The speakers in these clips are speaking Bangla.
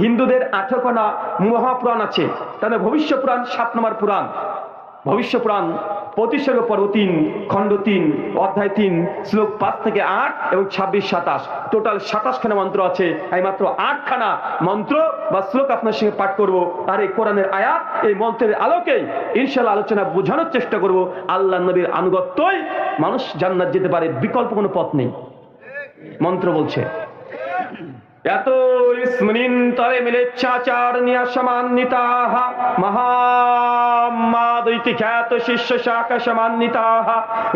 হিন্দুদের আঠকোনা মহাপুরাণ আছে। তাদের ভবিষ্য পুরাণ সাত নম্বর পুরাণ। ভবিষ্য পুরাণ প্রতিসর্গ পর্ব তিন, খণ্ড তিন, অধ্যায় তিন, শ্লোক পাঁচ থেকে আট এবং ছাব্বিশ, সাতাশ। টোটাল সাতাশখানা মন্ত্র আছে। আমি মাত্র আটখানা মন্ত্র বা শ্লোক আপনার সঙ্গে পাঠ করব। আর এই কোরআনের আয়াত, এই মন্ত্রের আলোকে ইনশাল্লাহ আলোচনা বোঝানোর চেষ্টা করব। আল্লাহ নবীর আনুগত্যই মানুষ জান্নাত যেতে পারে, বিকল্প কোনো পথ নেই। মন্ত্র বলছে। এত স্মৃন্তরে নিয়া সমান্বিতা মহামাদৈতি খ্যাত শিষ্য শাখা সমান্বিতাः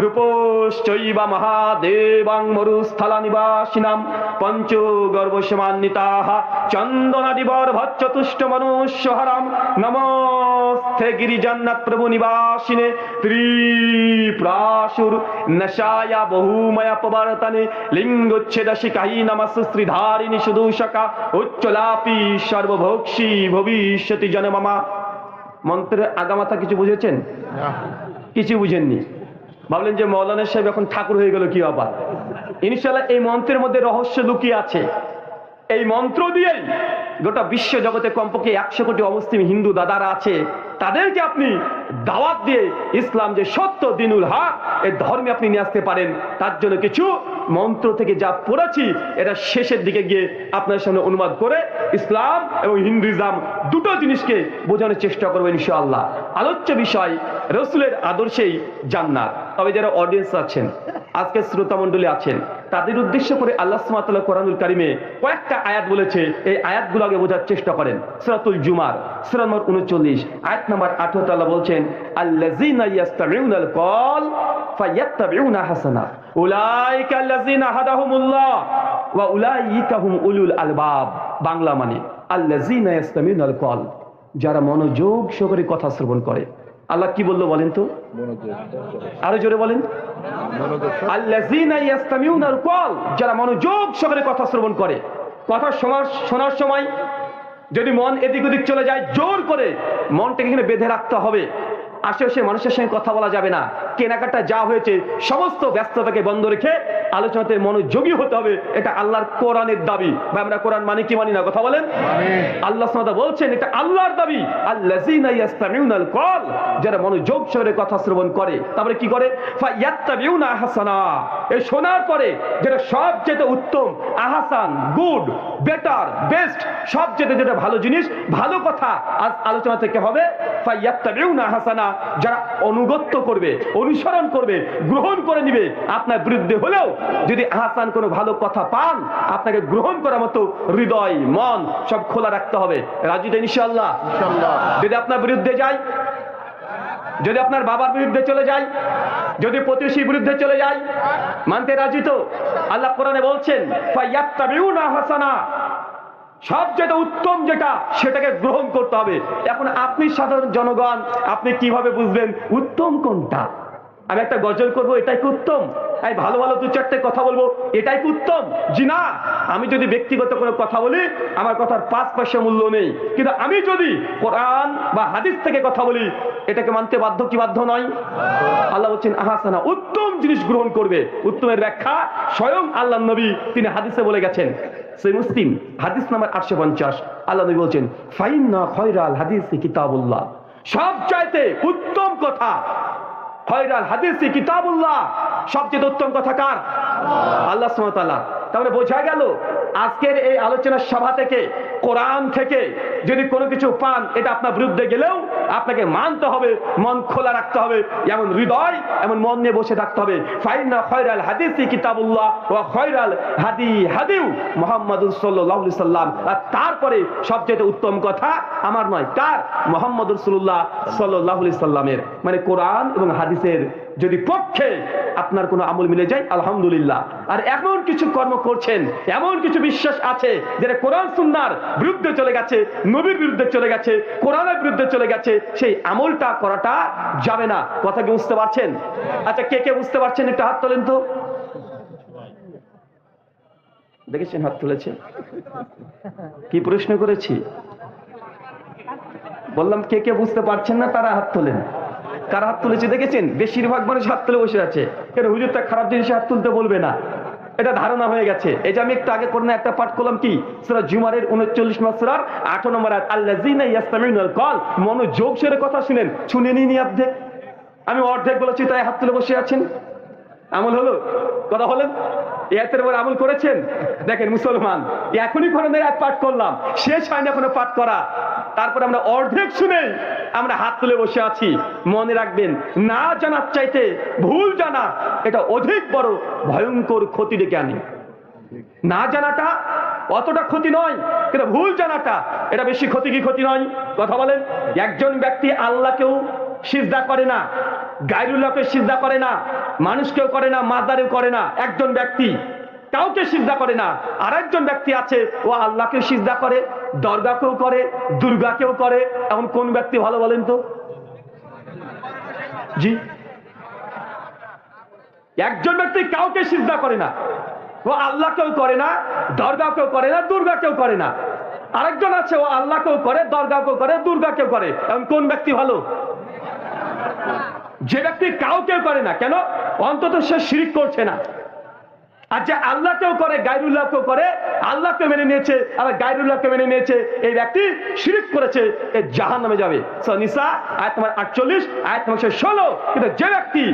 রূপশ্চৈব মহাদেবাং মরুস্থলা নিবাসিনাম পঞ্চগর্ভ সমান্বিতাः চন্দনাদিবর ভচ্চতুষ্ট মনুষ্যহরাম। নমস্তে গিরিজন্নাথ প্রভু নিবাসিনে ত্রিপ্রাসুর নশায়া বহুময়া পবর্তনে লিঙ্গোচ্ছেদ শিকাহী নমস শ্রীধারিণী সুদূষকা। উচ্চলাপি সর্বভোক্ষী ভবিষ্যতি জনমামা। মন্ত্রের আগামাথা কিছু বুঝেছেন? কিছু বুঝেননি। ভাবলেন যে মৌলানা সাহেব এখন ঠাকুর হয়ে গেল কি আবার ইনশাল্লাহ এই মন্ত্রের মধ্যে রহস্য লুকিয়ে আছে। এই মন্ত্র দিয়েই গোটা বিশ্ব জগতে কমপক্ষে একশো কোটি অমুসলিম হিন্দু দাদারা আছে। তাদেরকে আপনি দাওয়াত দিয়ে ইসলাম যে সত্য দিনুল হক এই ধর্মে আপনি নিয়ে আসতে পারেন। তার জন্য কিছু মন্ত্র থেকে যা পড়েছি, এটা শেষের দিকে গিয়ে আপনার সামনে অনুবাদ করে ইসলাম এবং হিন্দুইজম দুটো জিনিসকে বোঝানোর চেষ্টা করবেন ইনশাআল্লাহ। আলোচ্য বিষয়, রসুলের আদর্শেই জান্নাত। তবে যারা অডিয়েন্স আছেন আজকে শ্রোতা মণ্ডলী আছেন তাদের উদ্দেশ্য করে আল্লাহ সুমাতাল্লাহ কোরআনুল কারিমে কয়েকটা আয়াত বলেছে। এই আয়াতগুলো আগে বোঝার চেষ্টা করেন। সুরাতুল জুমার, সুরা নম্বর উনচল্লিশ, আয়াত নম্বর আঠারো আল্লাহ বলছেন ইয়াস্তামিউনাল কল বাংলা মানে যারা মনোযোগ সহকারে কথা শ্রবণ করে। আল্লাহ কি বলল বলেন তো? আরও জোরে বলেন। যারা মনোযোগ সহকারে কথা শ্রবণ করে। কথা শোনার সময় যদি মন এদিক ওদিক চলে যায়, জোর করে মনটাকে এখানে বেঁধে রাখতে হবে। আশেপাশে মানুষের সঙ্গে কথা বলা যাবে না। কেনাকাটা যা হয়েছে সমস্ত ব্যস্ততাকে বন্ধ রেখে আলোচনাতে মনোযোগী হতে হবে এটা আল্লাহর কোরআনের দাবি। বা আমরা কোরআন মানি কি মানি না কথা বলেন? আল্লাহ বলছেন এটা আল্লাহর দাবি। কল যারা মনোযোগ সহকারে কথা শ্রবণ করে তারপরে কি করে? হাসানা এই শোনার পরে যেটা সবচেয়ে উত্তম আহাসান গুড বেটার বেস্ট সবচেয়ে যেটা ভালো জিনিস ভালো কথা আজ আলোচনা থেকে হবে ফায়াত্তাবিউনা হাসানা যারা অনুগত্য করবে অনুসরণ করবে গ্রহণ করে নিবে আপনার বিরুদ্ধে হলেও যদি আহসান কোনো ভালো কথা পান আপনাকে গ্রহণ করার মতো হৃদয় মন সব খোলা রাখতে হবে। রাজি তো ইনশাল্লাহ যদি আপনার বিরুদ্ধে যায় যদি আপনার বাবার বিরুদ্ধে চলে যায়, যদি প্রতিবেশীর বিরুদ্ধে চলে যায়, মানতে রাজি তো? আল্লাহ কোরআনে বলছেন হাসানা। সবচেয়ে উত্তম যেটা, সেটাকে গ্রহণ করতে হবে। এখন আপনি সাধারণ জনগণ, আপনি কীভাবে বুঝবেন? উত্তম কোনটা? আমি একটা গজল করব, এটাই কি উত্তম? আমি ভালো ভালো দু চারটে কথা বলব, এটাই কি উত্তম? জি না, আমি যদি ব্যক্তিগত কোনো কথা বলি, আমার কথার পাঁচ পয়সা মূল্য নেই। কিন্তু আমি যদি কোরআন বা হাদিস থেকে কথা বলি, এটাকে মানতে বাধ্য কি বাধ্য নয়? আল্লাহ বলছেন, আহাসানা, উত্তম জিনিস গ্রহণ করবে। উত্তমের ব্যাখ্যা স্বয়ং আল্লাহ নবী, তিনি হাদিসে বলে গেছেন। সেই মুসলিম, হাদিস নাম্বার আটশো পঞ্চাশ, আল্লাহ নবী বলছেন ফাইন না খয়রাল হাদিস কিতাবুল্লাহ। সব চাইতে উত্তম কথা খয়রাল হাদিস কিতাবুল্লাহ। সবচেয়ে উত্তম কথা কার? আল্লাহ সুমতাল্লাহ তাহলে বোঝা গেল, আজকের এই আলোচনার সভা থেকে, কোরআন থেকে যদি কোনো কিছু পান, এটা আপনার বিরুদ্ধে গেলেও আপনাকে মানতে হবে, মন খোলা রাখতে হবে, এমন হৃদয়, এমন মন নিয়ে বসে থাকতে হবে। ফাইনা খয়রাল হাদিসি কিতাবুল্লাহ ও খয়রাল হাদি হাদিউ মোহাম্মদুল সাল্লাহ সাল্লাম। আর তারপরে সবচেয়ে উত্তম কথা আমার নয় কার মোহাম্মদ রসুল্লাহ সাল্লাহ সাল্লামের। মানে কোরআন এবং হাদিসের যদি পক্ষে আপনার কোনো আমল মিলে যায়, আলহামদুলিল্লাহ। আর এমন কিছু কর্ম করছেন, এমন কিছু বিশ্বাস আছে যেটা কোরআন, সুন্নার বিরুদ্ধে চলে গেছে, নবীর বিরুদ্ধে চলে গেছে, কোরআনের বিরুদ্ধে চলে গেছে, সেই আমলটা করাটা যাবে না। কথা কি বুঝতে পারছেন? আচ্ছা কে কে বুঝতে পারছেন? একটু হাত তোলেন তো। দেখেছেন হাত তুলেছে? কি প্রশ্ন করেছি? বললাম, কে কে বুঝতে পারছেন না, তারা হাত তোলেন। কার হাত তুলেছে দেখেছেন? বেশিরভাগ মানুষ হাত তুলে বসে আছে। কেন হুজুরটা খারাপ জিনিসে হাত তুলতে বলবে না? এটা ধারণা হয়ে গেছে। এই যে আমি একটু আগে করোনা একটা পাঠ করলাম কি? সুরা জুমারের উনচল্লিশ মাসরার আঠারো নম্বর ইয়াসতামিউনাল কল মনোযোগ সরে কথা শুনেন। শুনে নিনি অর্ধেক আমি অর্ধেক বলেছি, তাই হাত তুলে বসে আছেন। আমল হলো? কথা বলেন। এতের পর আমল করেছেন? দেখেন মুসলমান, এখনই কোরআনের এক পাঠ করলাম। শেষ হয়নি এখনও পাঠ করা। তারপরে আমরা অর্ধেক শুনে আমরা হাত তুলে বসে আছি। মনে রাখবেন, না জানার চাইতে ভুল জানা, এটা অধিক বড় ভয়ঙ্কর ক্ষতি ডেকে আনে। না জানাটা অতটা ক্ষতি নয়, কিন্তু ভুল জানাটা, এটা বেশি ক্ষতি কি ক্ষতি নয়? কথা বলেন, একজন ব্যক্তি আল্লাহকেও সিজদা করে না গাইরুল্লাহকে সিজদা করে না, মানুষকেও করে না, মাজারেও করে না, একজন ব্যক্তি কাউকে সিজদা করে না। আর একজন ব্যক্তি আছে, ও আল্লাহকেও সিজদা করে, দরগাকেও করে, দুর্গাকেও করে। এমন কোন ব্যক্তি ভালো বলেন তো? জি। একজন ব্যক্তি কাউকে সিজদা করে না। ও আল্লাহ কেউ করে না দরগা কেউ করে না দুর্গা কেউ করে না। আরেকজন আছে, ও আল্লাহ কেউ করে দরগা কেউ করে দুর্গা কেউ করে। এখন কোন ব্যক্তি ভালো? যে ব্যক্তি কাউকে করে না। কেন? অন্তত সে শিরিক করছে না। আর যে আল্লাহ কেউ করে গাইরুল্লাহ কেউ করে, আল্লাহকে মেনে নিয়েছে, আবার গাইরুল্লাহকে মেনে নিয়েছে, এই ব্যক্তি শিরিক করেছে, এ জাহান নামে যাবে। সো নিসা, আয়াত নম্বর আটচল্লিশ, আয়াত নম্বর ষোলো। কিন্তু যে ব্যক্তি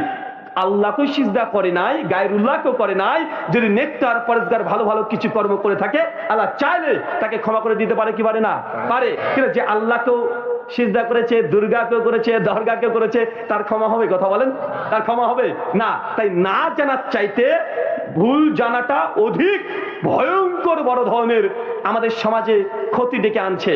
আল্লাহকে সিজদা করে নাই, গায়রুল্লাহকেও করে নাই, যদি নেকটার পরেজগার, ভালো ভালো কিছু কর্ম করে থাকে, আল্লাহ চাইলে তাকে ক্ষমা করে দিতে পারে কি পারে না? পারে। কিন্তু যে আল্লাহকেও সিজদা করেছে, দুর্গাকেও করেছে, দরগাকেও করেছে, তার ক্ষমা হবে, কথা বলেন, তার ক্ষমা হবে? না। তাই না জানার চাইতে ভুল জানাটা অধিক ভয়ঙ্কর বড় ধরনের আমাদের সমাজে ক্ষতি ডেকে আনছে।